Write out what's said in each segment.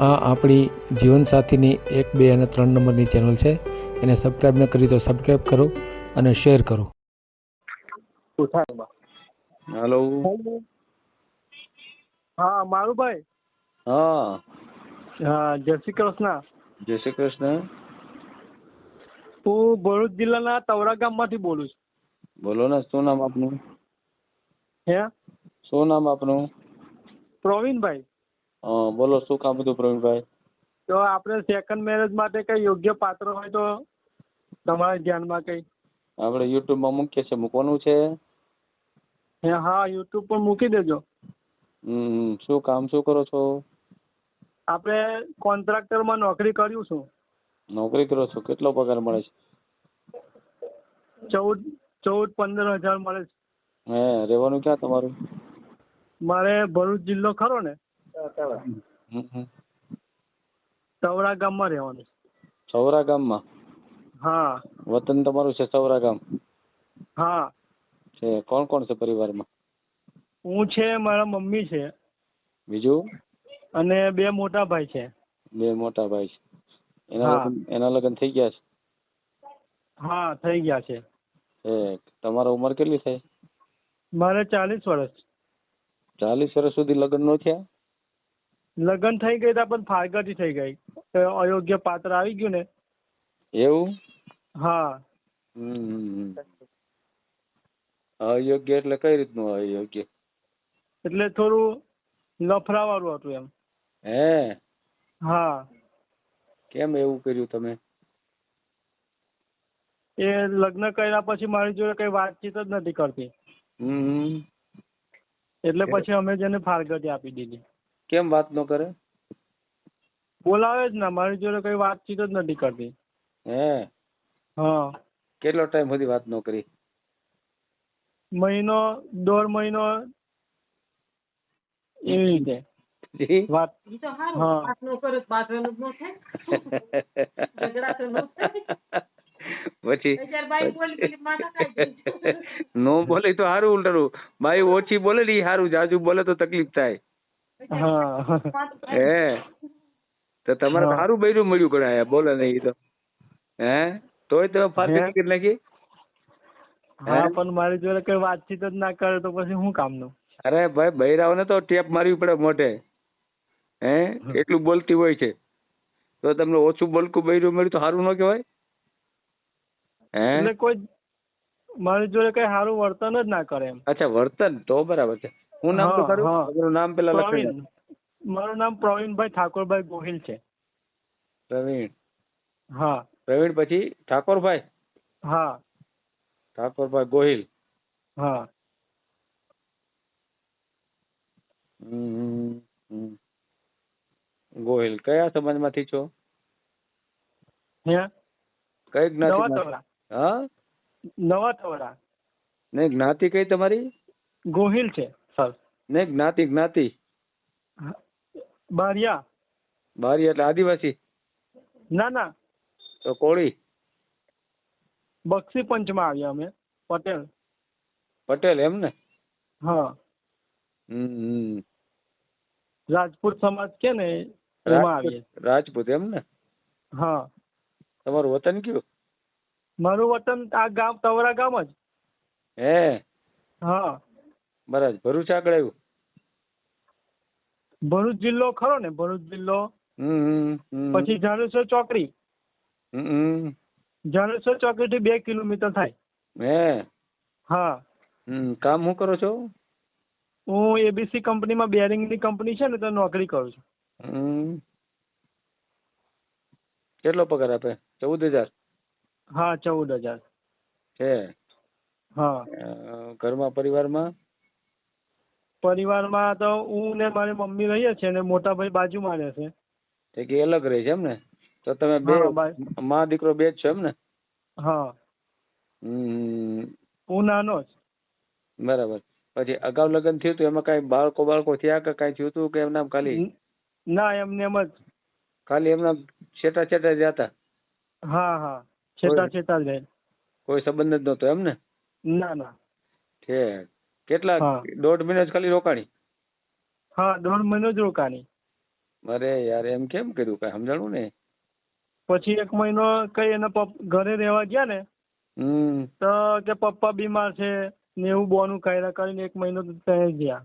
આ આપણી જીવનસાથીની એક બે અને ત્રણ નંબરની ચેનલ છે. એને સબસ્ક્રાઈબ ન કરી તો સબસ્ક્રાઈબ કરો અને શેર કરો. હેલો હા મારુભાઈ. હા. હા જય શ્રી કૃષ્ણ. જય શ્રી કૃષ્ણ. હું ભરૂચ જિલ્લાના તવરા ગામમાંથી બોલું છું. બોલો ને શું નામ આપનું? હે? શું નામ આપનું? પ્રવીણભાઈ. બોલો શું કામ હતું પ્રવીણભાઈ? તો આપણે સેકન્ડ મેરેજ માટે કઈ યોગ્ય પાત્ર હોય તો તમારા ધ્યાનમાં કઈ? આપણે યુટ્યુબમાં મૂકીએ છીએ. મૂકવાનું છે? હે હા યુટ્યુબ પર મૂકી દેજો. હમ. શું કામ શું કરો છો? આપણે કોન્ટ્રાક્ટરમાં નોકરી કર્યું છું. નોકરી કરો છો? કેટલો પગાર મળે છે? ચૌદ ચૌદ પંદર હજાર મળે છે. હે રહેવાનું ક્યાં તમારું? મારે ભરૂચ જિલ્લો ખરો ને. ગામમાં ગામમાં રહેવાનું. સૌરા ગામમાં? હા. વતન તમારું છે સૌરા ગામ? હા. છે. કોણ કોણ છે પરિવારમાં? હું છે મારા મમ્મી છે. બીજું? અને બે મોટા ભાઈ છે. બે મોટા ભાઈ છે. એના એના લગ્ન થઈ ગયા છે? હા થઈ ગયા છે. તમારા ઉંમર કેટલી થઈ? મારે ચાલીસ વર્ષ. ચાલીસ વર્ષ સુધી લગ્ન નો થયા? લગ્ન થઈ ગઈ તા પણ ફાળગતી થઈ ગઈ. અયોગ્ય પાત્ર આવી ગયું ને? એવું? હા. હમ. અયોગ્ય એટલે કઈ રીતનું અયોગ્ય? એટલે થોડું લફરાવાળું હતું એમ. હે? હા. કેમ એવું કર્યું તમે? એ લગ્ન કર્યા પછી મારી જોડે કઈ વાતચીત જ નથી કરતી. હમ એટલે પછી અમે જેને ફારગતી આપી દીધી. કેમ વાત ન કરે બોલાવે જ ના મારી જોડે કઈ વાતચીત જ નથી કરતી હે હા કેટલો ટાઈમ સુધી વાત ન કરી મહિનો દોઢ મહિનો એવી રીતે જી? વાત ઈ તો હારું. હા. વાત નો કરે તો બાંધવાનું જ ન થાય. ઝઘડા તો ન થાય. પછી અત્યારે બાઈ બોલી પેલી માથા ખાઈ ગઈ. નો બોલે તો સારું ઉલટાનું બાઈ ઓછી બોલે ને ઈ સારું જાજુ બોલે તો તકલીફ થાય હા. હે? તો તમારે સારું બૈરું મળ્યું ગણાય બોલે નહીં તો. હે? તોય તમે ફારતી ટિકિટ નાખી? હા? પણ મારી જોડે કઈ વાતચીત જ ના કરે તો પછી શું કામનું? અરે ભાઈ બૈરાઓને તો ટેપ મારવી પડે મોઢે. હે? એટલું બોલતી હોય છે. તો તમને ઓછું બોલકું બૈરું મળ્યું તો સારું ન કહેવાય? એટલે હે કોઈ મારી જોડે કઈ સારું વર્તન જ ના કરે એમ. અચ્છા વર્તન તો બરાબર છે. હું નામ તો ખરું? નામ પેલા લખી મારું નામ પ્રવીણભાઈ ઠાકોરભાઈ ગોહિલ છે. પ્રવીણ. હા. પ્રવીણ પછી ઠાકોરભાઈ? હા. ઠાકોરભાઈ ગોહિલ. હા. ગોહિલ કયા સમાજમાંથી છો? કઈ જ્ઞાતિ હા? નવા તવડા ને જ્ઞાતિ કઈ તમારી? ગોહિલ છે. સર. ને જ્ઞાતિ જ્ઞાતિ. બારિયા. બારી એટલે આદિવાસી? ના ના. તો કોળી? બક્ષી પંચમાં આવ્યા અમે પટેલ. પટેલ એમ ને? હા. હમ. રાજપૂત સમાજ કે ને એમાં આવીએ. રાજપૂત એમ ને? હા. તમારું વતન કયું? મારું વતન આ ગામ તવરા ગામ જ. હે? હા. બરાબર ભરૂચ આગળ આવ્યું? ભરૂચ જિલ્લો ખરો ને ભરૂચ જિલ્લો. પછી જાડેશ્વર ચોકડી. જાડેશ્વર ચોકડી થી બે કિલોમીટર થાય. હે? હા. કામ હું કરો છો? હું એબીસી કંપનીમાં બેરિંગની કંપની છે ને તો નોકરી કરું છું. કેટલો પગાર આપે? ચૌદ હજાર? હા ચૌદ હજાર. છે હા. ઘરમાં પરિવારમાં? પરિવારમાં તો હું ને મારી મમ્મી રહીએ છીએ ને મોટા ભાઈ બાજુમાં રહે છે. તે કે અલગ રહે છે એમ ને? તો તમે બે મા દીકરો બે જ છો એમ ને? હા. હું નાનો જ. બરાબર. પછી અગાઉ લગ્ન થયું હતું એમાં કઈ બાળકો બાળકો થયા કે કઈ થયું હતું કે એમના ખાલી? ન- એમને એમ જ. ખાલી એમના છેટા છેટા જ હતા હા હા. છેટા છેટા જ કોઈ સંબંધ જ નહોતો એમ ને? ના ના. છે કેટલા? દોઢ મહિનો જ ખાલી રોકાણી? હા દોઢ મહિનો જ રોકાણી. અરે યાર એમ કેમ કર્યું? કઈ સમજાણું ને? પછી એક મહિનો કઈ એના ઘરે રહેવા ગયા ને તો કે પપ્પા બીમાર છે ને એવું બોનું કર્યા કરીને એક મહિનો તો ત્યાં ગયા.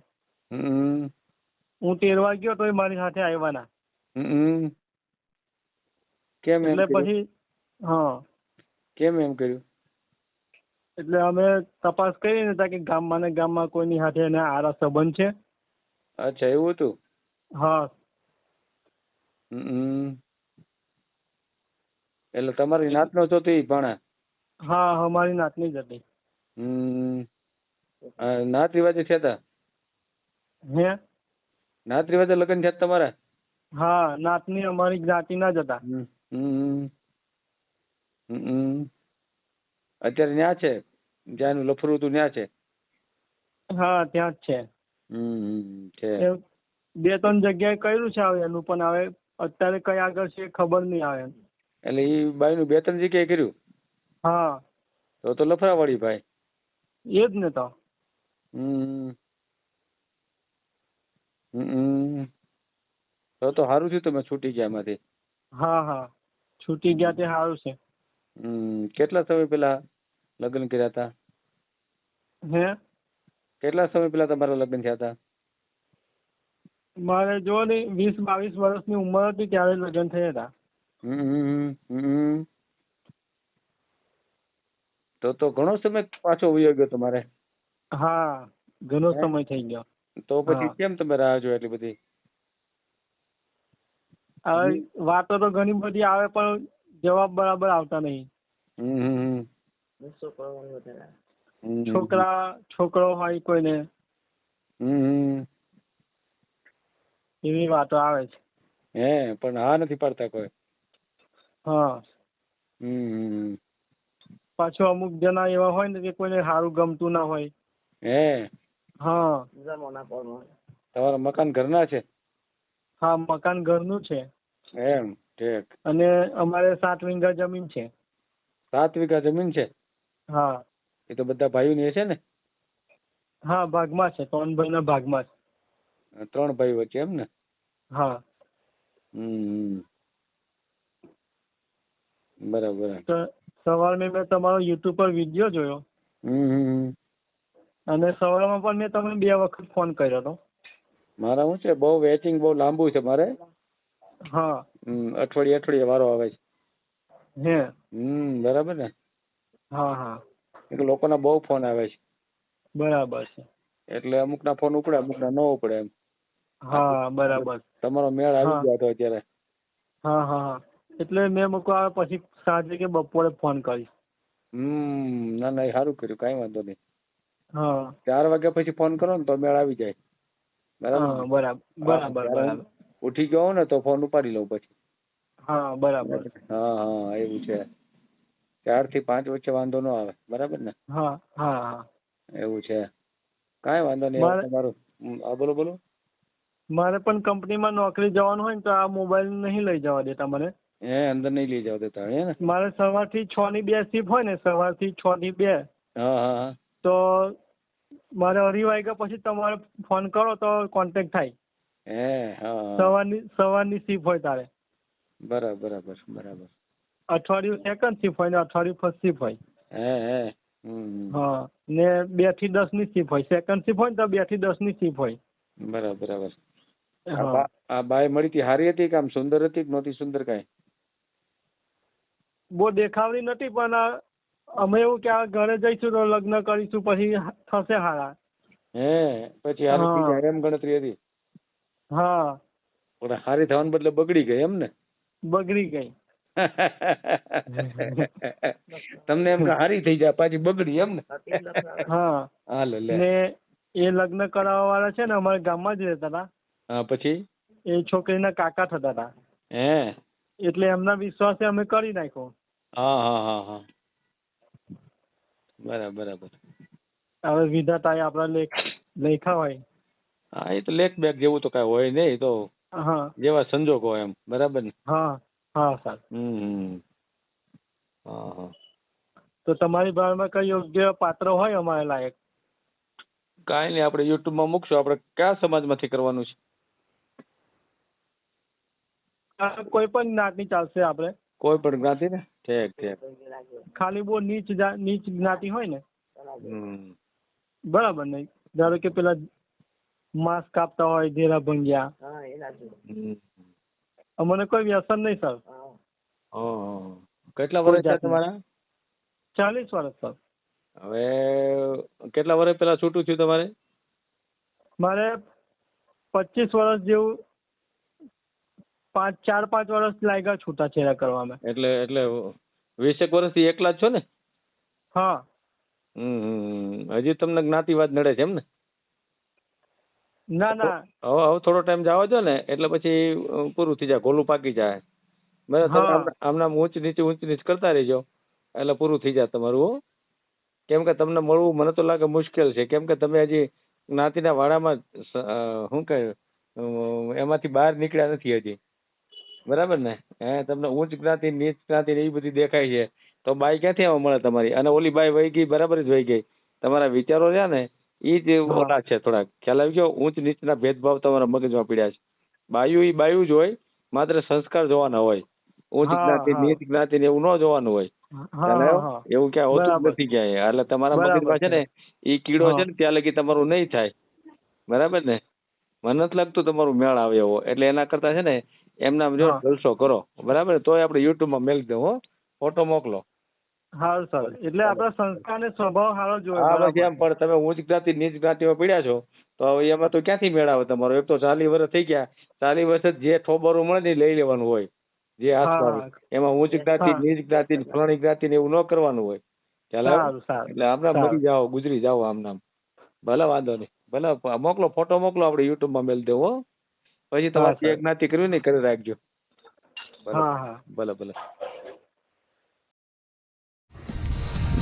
હું તેરવા ગયો તો મારી સાથે આવવાના હમ. કેમ એટલે પછી હા. કેમ એમ કર્યું? એટલે અમે તપાસ કરી ને તા કે ગામમાં ને ગામમાં કોઈની સાથે એને આરા સંબંધ છે. અચ્છા એવું હતું? હા. હમ. એટલે તમારી નાતનો છો તો પણ હા અમારી નાતની જ હતી. હમ. નાત રિવાજે થયા હતા હે? નાત રિવાજે લગ્ન થયા તમારા? હા નાતની અમારી જ્ઞાતિના જ હતા. હમ. હમ. અત્યારે ન્યા છે? જ્યાંનું લફરું હતું ત્યાં છે? હા ત્યાં જ છે. હમ છે. બે ત્રણ જગ્યાએ કર્યું છે હવે એનું પણ હવે અત્યારે કઈ આગળ છે ખબર નહીં આવે. એટલે ઈ બાઈનું બે ત્રણ જગ્યાએ કર્યું? હા. તો તો લફરાવાળી ભાઈ? એ જ ને તો. હમ હમ. તો તો સારું થયું તમે છૂટી ગયા એમાંથી. હા હા. છૂટી ગયા તે સારું છે. હમ કેટલા સમય પેલા લગ્ન કર્યા હતા? હે? કેટલા સમય પેલા તમારા લગ્ન થયા હતા? મારે જો ને વીસ બાવીસ વર્ષની ઉંમર હતી ત્યારે લગ્ન થયા હતા. તો તો ઘણો સમય પાછો વયો ગયો તમારે. હા ઘણો સમય થઈ ગયો. તો પછી કેમ તમે રાહ જો એટલી બધી? વાતો તો ઘણી બધી આવે પણ જવાબ બરાબર આવતા નહીં. છોકરા છોકરો હોય કોઈને. એવી વાતો આવે છે. હે પણ હા નથી પાડતા કોઈ. હા. પાછું અમુક જણા એવા હોય ને કે કોઈને સારું ગમતું ના હોય. હે. હા. તમારા મકાન ઘરના છે? હા મકાન ઘરનું છે. એમ ઠીક. અને અમારે સાત વીઘા જમીન છે. સાત વીઘા જમીન છે? હા. એ તો બધા ભાઈઓની હશે ને? હા ભાગમાં છે. ત્રણ ભાઈના ભાગમાં છે. ત્રણ ભાઈ વચ્ચે એમ ને? હા. હમ. બરાબર. તો સવારમાં મેં તમારો યુટ્યુબ પર વીડિયો જોયો. હમ હમ. અને સવારમાં પણ મેં તમને બે વખત ફોન કર્યો હતો. મારા શું છે? બહુ વેચિંગ બહુ લાંબુ છે મારે. હા. અઠવાડિયે અઠવાડિયે વારો આવે છે. હે. હમ બરાબર ને? હા હા. એટલે લોકોના બહુ ફોન આવે છે. બરાબર છે. એટલે અમુકના ફોન ઉપડે અમુકના ન ઉપડે એમ. હા બરાબર. તમારો મેળ આવી. ગયો હતો અત્યારે. હા હા હા. એટલે મેં મૂકવા પછી સાંજે કે બપોરે ફોન કરીશ હમ ના ના એ સારું કર્યું. કાંઈ વાંધો નહીં. હા. ચાર વાગ્યા પછી ફોન કરો ને તો મેળ આવી જાય. બરાબર? બરાબર બરાબર બરાબર. ઉઠી ગયો ને તો ફોન ઉપાડી લઉં પછી. હા બરાબર. હા હા એવું છે. ચારથી પાંચ વચ્ચે વાંધો ન આવે. બરાબર ને? હા હા હા. એવું છે. કાંઈ વાંધો નહીં. મારે- તમારું હા બોલો બોલો. મારે પણ કંપનીમાં નોકરી જવાનું હોય ને તો આ મોબાઈલ નહીં લઈ જવા દેતા મને. એ અંદર નહીં લઈ જવા દેતા હે ને? મારે સવારથી છ ની બે શિફ્ટ હોય ને સવારથી છ ની બે. હા હા હા. તો મારે અઢી વાગ્યા પછી તમારે ફોન કરો તો કોન્ટેક્ટ થાય. હે હા હા. સવારની સવારની શિફ્ટ હોય તારે. બરાબર બરાબર બરાબર. અઠવાડિયું સેકન્ડ શિફ્ટ હોય ને અઠવાડિયું ફર્સ્ટ શિફ્ટ હોય. હે ને બેથી દસની શિફ્ટ હોય. સેકન્ડ શિફ્ટ હોય ને તો બેથી દસની શિફ્ટ હોય. બરાબર બરાબર. આ હા બા- આ બાઈ મળી હતી હારી હતી કે આમ સુંદર હતી કે નહોતી સુંદર કાંઈ? બહુ દેખાવડી નથી પણ અમે એવું કે આ ઘરે જઈશું તો લગ્ન કરીશું પછી થશે હારા. હે પછી હારી એમ ગણતરી હતી. હા. પણ હારી થવાને બદલે બગડી ગઈ એમ ને? બગડી ગઈ. તમને એમ હારી થઈ જાય પાછી બગડી એમ ને? હા. હાલ લે. ને એ લગ્ન કરાવવા વાળા છે ને અમારા ગામમાં જ રહેતા હતા. હા પછી? એ છોકરીના કાકા થતા હતા. હે? એટલે એમના વિશ્વાસે અમે કરી નાખ્યો. હા હા હા હા. બરાબર બરાબર. હવે વિધાતાએ આપણા લેખ લેખા હોય. હા એ તો લેખ બેક જેવું તો કઈ હોય નહીં તો હા. જેવા સંજોગો એમ. બરાબર ને? હા. હા સર. હમ. હા હા. તો તમારી ભાવમાં કઈ યોગ્ય પાત્ર હોય અમારે લાયક? કાંઈ નહીં આપણે યુટ્યુબમાં મૂકશું. આપણે કયા સમાજમાંથી કરવાનું છે? કોઈ પણ જ્ઞાતિ ચાલશે આપણે. કોઈ પણ જ્ઞાતિ ને? ઠીક ઠીક. ખાલી બહુ નીચ જા- નીચ જ્ઞાતિ હોય ને? હમ. બરાબર ને? ધારો કે પેલા માંસ કાપતા હોય ધેરા ભંગ્યા. હમ. અમને કોઈ વ્યસન નહીં સર. કેટલા વર્ષ થયા તમારા? ચાલીસ વર્ષ સર. હવે કેટલા વર્ષ પહેલા છૂટું થયું તમારે? મારે પચીસ વર્ષ જેવું પાંચ ચાર પાંચ વર્ષ લાગ્યા છૂટા છૂટાછેડા કરવામાં એટલે એટલે વીસેક વર્ષથી એકલા જ છો ને? હા. હમ, હમ. હજી તમને જ્ઞાતિવાદ નડે છે એમ ને? ના ના. હવે હવે થોડો ટાઈમ જાવ દો ને એટલે પછી પૂરું થઈ જાય ગોલું પાકી જાય. બરાબર તમે હા. આમ- આમનામ ઊંચ નીચે ઊંચ નીચ કરતા રહેજો. એટલે પૂરું થઈ જાય તમારું કેમ કે તમને મળવું મને તો લાગે મુશ્કેલ છે. કેમ કે તમે હજી જ્ઞાતિના વાડામાં શું કહે એમાંથી બહાર નીકળ્યા નથી હજી. બરાબર ને? હે તમને ઊંચ જ્ઞાતિ નીચ જ્ઞાતિ એવી એ બધી દેખાય છે. તો બાઈ ક્યાંથી આવવા મળે તમારી? અને ઓલી બાઈ વહી ગઈ બરાબર જ વહી ગઈ. તમારા વિચારો રહ્યા ને? ઈ જ. ઓલા છે થોડા. ખ્યાલ આવી ગયો? ઊંચ નીચના ભેદભાવ તમારા મગજમાં પીડ્યા છે. બાયું એ બાયું જ હોય માત્ર સંસ્કાર જોવાના હોય. ઊંચ જ્ઞાતિ નીચ જ્ઞાતિ ને એવું ન જોવાનું હોય. એવું ક્યાં હોતું નથી ક્યાંય. એટલે તમારા મગજમાં છે ને એ કીડો છે ને ત્યાં લગી તમારું નહીં થાય. બરાબર ને? મને નથી લાગતું તમારું મેળ આવે એવો. એટલે એના કરતા છે ને એમના જો જલસો કરો. બરાબર? તોય આપણે યુટ્યુબમાં મેલ દઉં હો. ફોટો મોકલો. હારું સારું. એટલે આપણા સંસ્કાર સ્વભાવ સારો જોઈએ એમ પણ તમે ઉચ્ચ જ્ઞાતિ નીચ જ્ઞાતિમાં પડ્યા છો તો હવે એમાં તો ક્યાંથી મેળાવે તમારો? એક તો ચાલી વર્ષ થઈ ગયા ચાલી વર્ષ જે ઠોબરું મળે ને લઈ લેવાનું હોય જે આસપાસ એમાં ઉચ્ચ જ્ઞાતિ નીચ જ્ઞાતિ ફલાણી જ્ઞાતિ ને એવું ન કરવાનું હોય? સારું સારું. એટલે આમના મરી જાઓ ગુજરી જાઓ આમનામ. ભલે વાંધો નહીં. ભલે મોકલો ફોટો મોકલો આપણે યુટ્યુબમાં મેલ દેવો પછી તમારે સર. જે જ્ઞાતિ કરવી ને કરી રાખજો. ભલે ભલે.